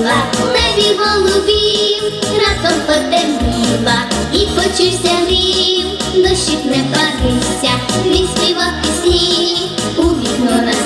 ходила, небі голубів, раптом потемніла і почувся грім, дощик не парився, він співав пісні, у вікно настукував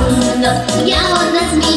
рисунок, я одна змія.